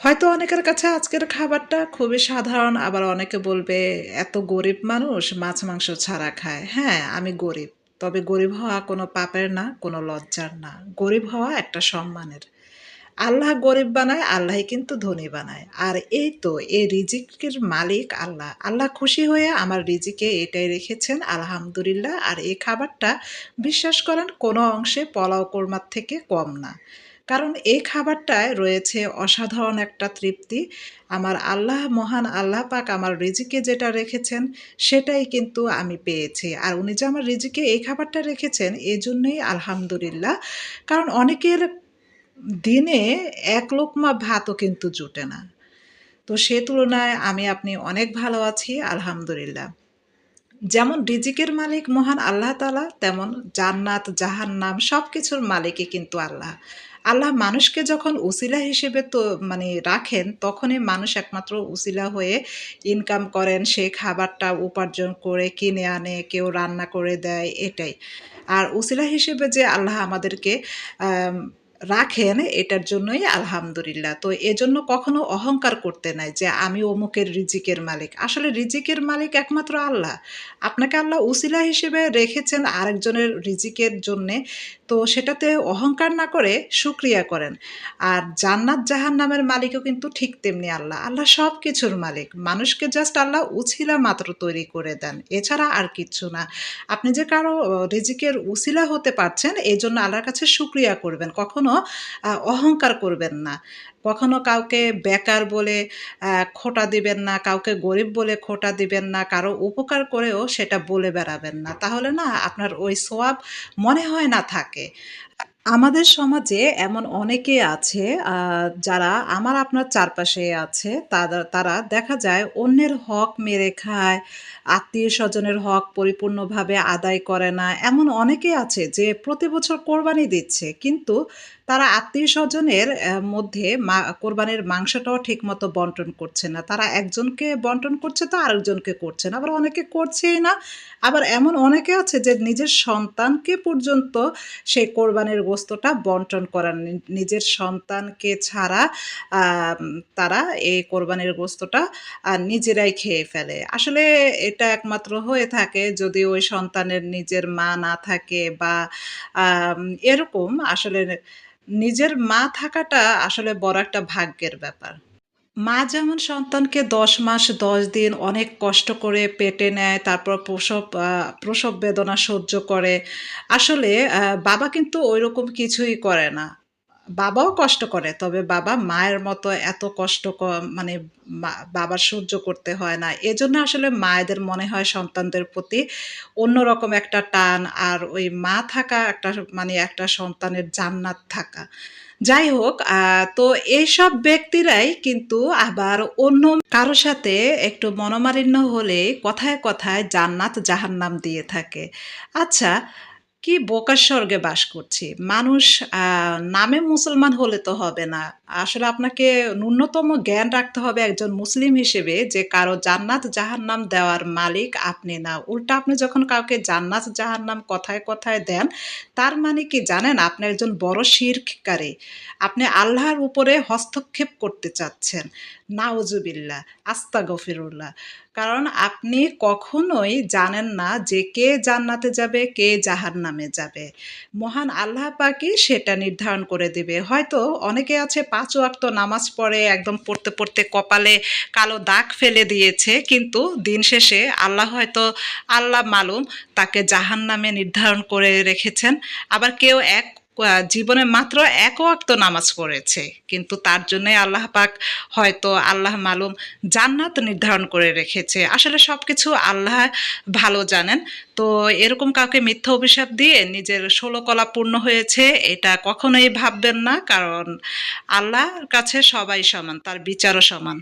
হয়তো অনেকের কাছে আজকের খাবারটা খুবই সাধারণ, আবার অনেকে বলবে, এত গরিব মানুষ মাছ, মাংস ছাড়া খায়। হ্যাঁ আমি গরিব, তবে গরিব হওয়া কোনো পাপের না, কোনো লজ্জার না। গরিব হওয়া একটা সম্মানের। আল্লাহ গরিব বানায় আল্লাহ কিন্তু ধনী বানায়। আর এই তো, এই রিজিকের মালিক আল্লাহ। আল্লাহ খুশি হয়ে আমার রিজিকে এটাই রেখেছেন, আলহামদুলিল্লাহ। আর এই খাবারটা, বিশ্বাস করেন, কোনো অংশে পোলাও কোরমার থেকে কম না। কারণ এই খাবারটায় রয়েছে অসাধারণ একটা তৃপ্তি। আমার আল্লাহ, মহান আল্লাহ পাক আমার রিজিকে যেটা রেখেছেন, সেটাই কিন্তু আমি পেয়েছি। আর উনি যে আমার রিজিকে এই খাবারটা রেখেছেন এই জন্যই আলহামদুলিল্লাহ। কারণ অনেকের দিনে এক লোকমা ভাতও কিন্তু জুটে না। তো সে তুলনায় আমি, আপনি অনেক ভালো আছি, আলহামদুলিল্লাহ। যেমন রিজিকের মালিক মহান আল্লাহ তালা তেমন জান্নাত জাহান্নাম সব কিছুর মালিকই কিন্তু আল্লাহ। আল্লাহ মানুষকে যখন উসিলা হিসেবে তো মানে রাখেন তখনই মানুষ একমাত্র উসিলা হয়ে ইনকাম করেন সে খাবারটা উপার্জন করে কিনে আনে কেউ রান্না করে দেয় এটাই। আর উসিলা হিসেবে যে আল্লাহ আমাদেরকে আম, রাখেন, এটার জন্যই আলহামদুলিল্লাহ। তো এজন্য কখনো অহংকার করতে নাই যে আমি অমুকের রিজিকের মালিক। আসলে রিজিকের মালিক একমাত্র আল্লাহ। আপনাকে আল্লাহ উসিলা হিসেবে রেখেছেন আরেকজনের রিজিকের জন্যে। তো সেটাতে অহংকার না করে সুক্রিয়া করেন। আর জান্নাত জাহান নামের মালিকও কিন্তু ঠিক তেমনি আল্লাহ। আল্লাহ সব কিছুর মালিক। মানুষকে জাস্ট আল্লাহ উছিলা মাত্র তৈরি করে দেন। এছাড়া আর কিচ্ছু না। আপনি যে কারও রিজিকের উসিলা হতে পারছেন এই জন্য আল্লাহর কাছে সুক্রিয়া করবেন। কখনো আহ, অহংকার করবেন না। কখনো কাউকে বেকার বলে খোটা দিবেন না কাউকে গরিব বলে খোটা দিবেন না কারও উপকার করেও সেটা বলে বেড়াবেন না। তাহলে না আপনার ওই সোয়াব মনে হয় না থাকে। আমাদের সমাজে এমন অনেকে আছে যারা আমার আপনার চারপাশে আছে তারা তারা দেখা যায় অন্যের হক মেরে খায়, আত্মীয় স্বজনের হক পরিপূর্ণভাবে আদায় করে না, এমন অনেকে আছে যে প্রতি বছর কোরবানি দিচ্ছে, কিন্তু তারা আত্মীয় স্বজনের মধ্যে মা, কোরবানির মাংসটাও ঠিকমতো বন্টন করছে না, তারা একজনকে বন্টন করছে তো আরেকজনকে করছে না, আবার অনেকে করছেই না, আবার এমন অনেকে আছে যে নিজের সন্তানকে পর্যন্ত সেই কোরবানির গোস্তটা বন্টন করার নিজের সন্তানকে ছাড়া তারা এই কোরবানির গোস্তটা নিজেরাই খেয়ে ফেলে। আসলে এটা একমাত্র হয়ে থাকে যদি ওই সন্তানের নিজের মা না থাকে বা এরকম আসলে নিজের মা থাকাটা আসলে বড় একটা ভাগ্যের ব্যাপার। মা যেমন সন্তানকে দশ মাস, দশ দিন অনেক কষ্ট করে পেটে নেয়, তারপর প্রসব প্রসব বেদনা সহ্য করে, আসলে বাবা কিন্তু ওই রকম কিছুই করে না। বাবাও কষ্ট করে, তবে বাবা মায়ের মতো এত কষ্ট মানে বাবার সহ্য করতে হয় না। এজন্য আসলে মায়েদের মনে হয় সন্তানদের প্রতি অন্যরকম একটা টান, আর ওই মা থাকা একটা মানে একটা সন্তানের জান্নাত থাকা। যাই হোক তো এইসব ব্যক্তিরাই কিন্তু আবার অন্য কারও সাথে একটু মনোমালিন্য হলে কথায় কথায় জান্নাত জাহান্নাম দিয়ে থাকে। আচ্ছা কি বোকার স্বর্গে বাস করছি? মানুষ নামে মুসলমান হলে তো হবে না। আসলে আপনাকে ন্যূনতম জ্ঞান রাখতে হবে একজন মুসলিম হিসেবে যে কারও জান্নাত জাহান্নাম দেওয়ার মালিক আপনি না। উল্টা আপনি যখন কাউকে জান্নাত জাহান্নাম কথায় কথায় দেন, তার মানে কি জানেন? আপনি একজন বড় শিরকারী। আপনি আল্লাহর উপরে হস্তক্ষেপ করতে চাচ্ছেন। নাউজুবিল্লাহ আস্তা গফিরুল্লাহ কারণ আপনি কখনোই জানেন না যে কে জান্নাতে যাবে, কে জাহান্নামে যাবে। মহান আল্লাহ পাকই সেটা নির্ধারণ করে দেবে। হয়তো অনেকে আছে পাঁচ ওয়াক্ত নামাজ পড়ে, একদম পড়তে পড়তে কপালে কালো দাগ ফেলে দিয়েছে, কিন্তু দিন শেষে আল্লাহ হয়তো আল্লাহ মালুম, তাকে জাহান্নামে নির্ধারণ করে রেখেছেন। আবার কেউ এক জীবনে মাত্র এক ওয়াক্ত নামাজ পড়েছে। কিন্তু তার জন্যই আল্লাহ পাক হয়তো আল্লাহ মালুম জান্নাত নির্ধারণ করে রেখেছে। আসলে সব কিছু আল্লাহ ভালো জানেন। তো এরকম কাউকে মিথ্যা অভিশাপ দিয়ে নিজের ষোলো কলা পূর্ণ হয়েছে, এটা কখনোই ভাববেন না। কারণ আল্লাহর কাছে সবাই সমান, তার বিচারও সমান।